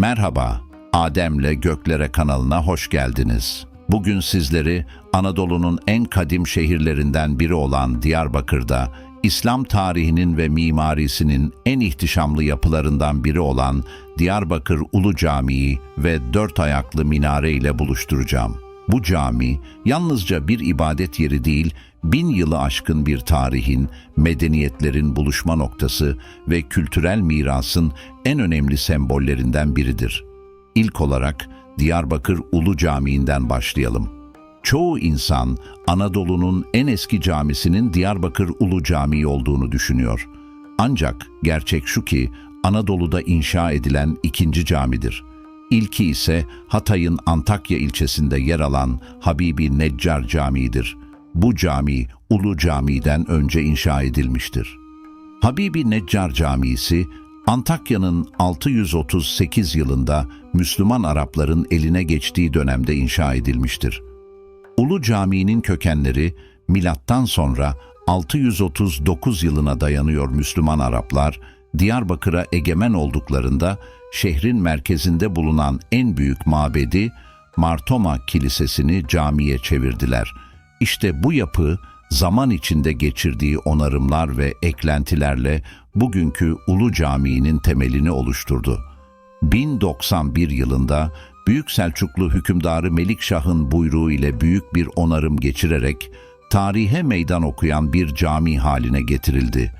Merhaba, Adem'le Göklere kanalına hoş geldiniz. Bugün sizleri Anadolu'nun en kadim şehirlerinden biri olan Diyarbakır'da, İslam tarihinin ve mimarisinin en ihtişamlı yapılarından biri olan Diyarbakır Ulu Camii ve dört ayaklı minare ile buluşturacağım. Bu cami yalnızca bir ibadet yeri değil, bin yılı aşkın bir tarihin, medeniyetlerin buluşma noktası ve kültürel mirasın en önemli sembollerinden biridir. İlk olarak Diyarbakır Ulu Camii'nden başlayalım. Çoğu insan Anadolu'nun en eski camisinin Diyarbakır Ulu Camii olduğunu düşünüyor. Ancak gerçek şu ki Anadolu'da inşa edilen ikinci camidir. İlki ise Hatay'ın Antakya ilçesinde yer alan Habibi Neccar Camii'dir. Bu cami Ulu Cami'den önce inşa edilmiştir. Habibi Neccar Camisi, Antakya'nın 638 yılında Müslüman Arapların eline geçtiği dönemde inşa edilmiştir. Ulu Camii'nin kökenleri milattan sonra 639 yılına dayanıyor Müslüman Araplar, Diyarbakır'a egemen olduklarında şehrin merkezinde bulunan en büyük mabedi Martoma Kilisesi'ni camiye çevirdiler. İşte bu yapı zaman içinde geçirdiği onarımlar ve eklentilerle bugünkü Ulu Camii'nin temelini oluşturdu. 1091 yılında Büyük Selçuklu hükümdarı Melikşah'ın buyruğu ile büyük bir onarım geçirerek tarihe meydan okuyan bir cami haline getirildi.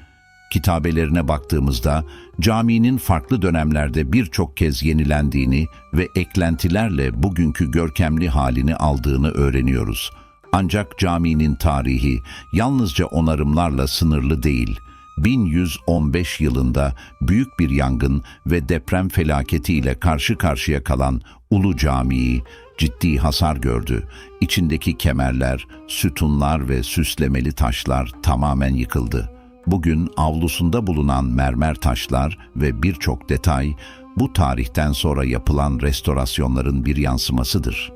Kitabelerine baktığımızda caminin farklı dönemlerde birçok kez yenilendiğini ve eklentilerle bugünkü görkemli halini aldığını öğreniyoruz. Ancak caminin tarihi yalnızca onarımlarla sınırlı değil. 1115 yılında büyük bir yangın ve deprem felaketiyle karşı karşıya kalan Ulu Camii ciddi hasar gördü. İçindeki kemerler, sütunlar ve süslemeli taşlar tamamen yıkıldı. Bugün avlusunda bulunan mermer taşlar ve birçok detay bu tarihten sonra yapılan restorasyonların bir yansımasıdır.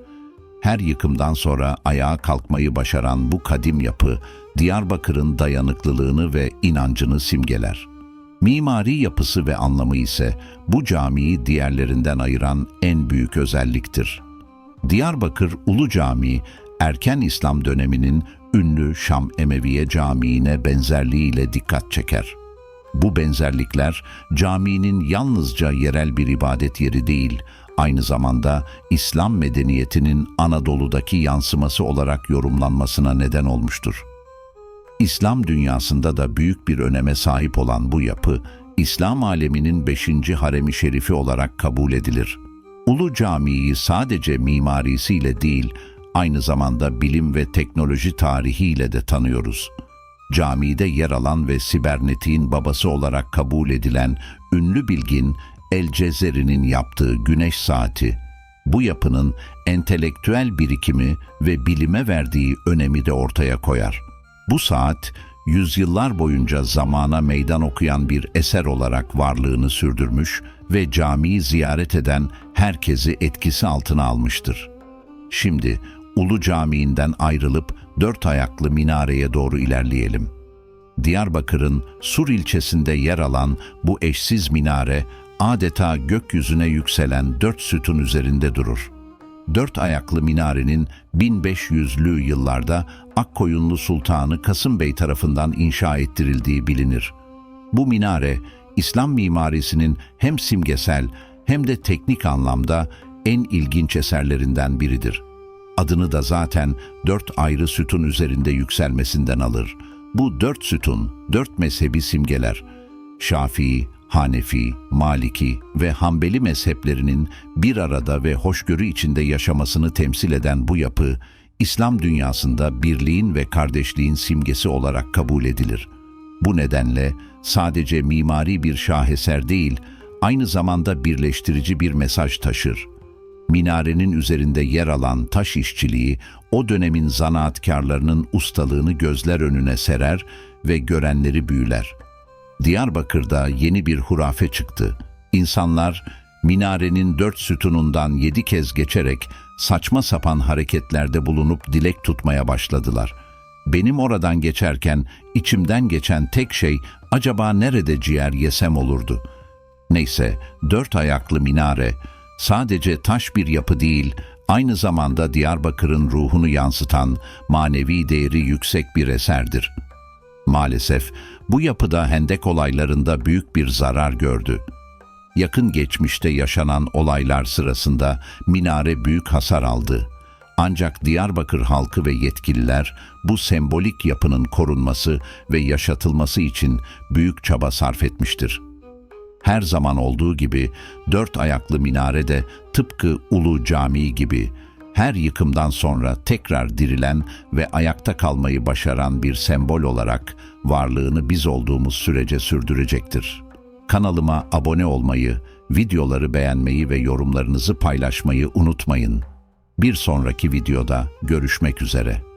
Her yıkımdan sonra ayağa kalkmayı başaran bu kadim yapı, Diyarbakır'ın dayanıklılığını ve inancını simgeler. Mimari yapısı ve anlamı ise bu camiyi diğerlerinden ayıran en büyük özelliktir. Diyarbakır Ulu Camii, erken İslam döneminin ünlü Şam Emeviye Camii'ne benzerliğiyle dikkat çeker. Bu benzerlikler caminin yalnızca yerel bir ibadet yeri değil, aynı zamanda İslam medeniyetinin Anadolu'daki yansıması olarak yorumlanmasına neden olmuştur. İslam dünyasında da büyük bir öneme sahip olan bu yapı, İslam aleminin 5. haremi şerifi olarak kabul edilir. Ulu Camii'yi sadece mimarisiyle değil, aynı zamanda bilim ve teknoloji tarihiyle de tanıyoruz. Camide yer alan ve sibernetiğin babası olarak kabul edilen ünlü bilgin El Cezeri'nin yaptığı güneş saati, bu yapının entelektüel birikimi ve bilime verdiği önemi de ortaya koyar. Bu saat, yüzyıllar boyunca zamana meydan okuyan bir eser olarak varlığını sürdürmüş ve camiyi ziyaret eden herkesi etkisi altına almıştır. Şimdi Ulu Camii'nden ayrılıp dört ayaklı minareye doğru ilerleyelim. Diyarbakır'ın Sur ilçesinde yer alan bu eşsiz minare adeta gökyüzüne yükselen dört sütun üzerinde durur. Dört ayaklı minarenin 1500'lü yıllarda Akkoyunlu Sultanı Kasım Bey tarafından inşa ettirildiği bilinir. Bu minare, İslam mimarisinin hem simgesel hem de teknik anlamda en ilginç eserlerinden biridir. Adını da zaten dört ayrı sütun üzerinde yükselmesinden alır. Bu dört sütun, dört mezhebi simgeler. Şafii, Hanefi, Maliki ve Hanbeli mezheplerinin bir arada ve hoşgörü içinde yaşamasını temsil eden bu yapı, İslam dünyasında birliğin ve kardeşliğin simgesi olarak kabul edilir. Bu nedenle sadece mimari bir şaheser değil, aynı zamanda birleştirici bir mesaj taşır. Minarenin üzerinde yer alan taş işçiliği, o dönemin zanaatkarlarının ustalığını gözler önüne serer ve görenleri büyüler. Diyarbakır'da yeni bir hurafe çıktı. İnsanlar minarenin dört sütunundan yedi kez geçerek saçma sapan hareketlerde bulunup dilek tutmaya başladılar. Benim oradan geçerken içimden geçen tek şey acaba nerede ciğer yesem olurdu. Neyse dört ayaklı minare sadece taş bir yapı değil, aynı zamanda Diyarbakır'ın ruhunu yansıtan manevi değeri yüksek bir eserdir. Maalesef bu yapıda hendek olaylarında büyük bir zarar gördü. Yakın geçmişte yaşanan olaylar sırasında minare büyük hasar aldı. Ancak Diyarbakır halkı ve yetkililer bu sembolik yapının korunması ve yaşatılması için büyük çaba sarf etmiştir. Her zaman olduğu gibi dört ayaklı minare de tıpkı Ulu Camii gibi her yıkımdan sonra tekrar dirilen ve ayakta kalmayı başaran bir sembol olarak varlığını biz olduğumuz sürece sürdürecektir. Kanalıma abone olmayı, videoları beğenmeyi ve yorumlarınızı paylaşmayı unutmayın. Bir sonraki videoda görüşmek üzere.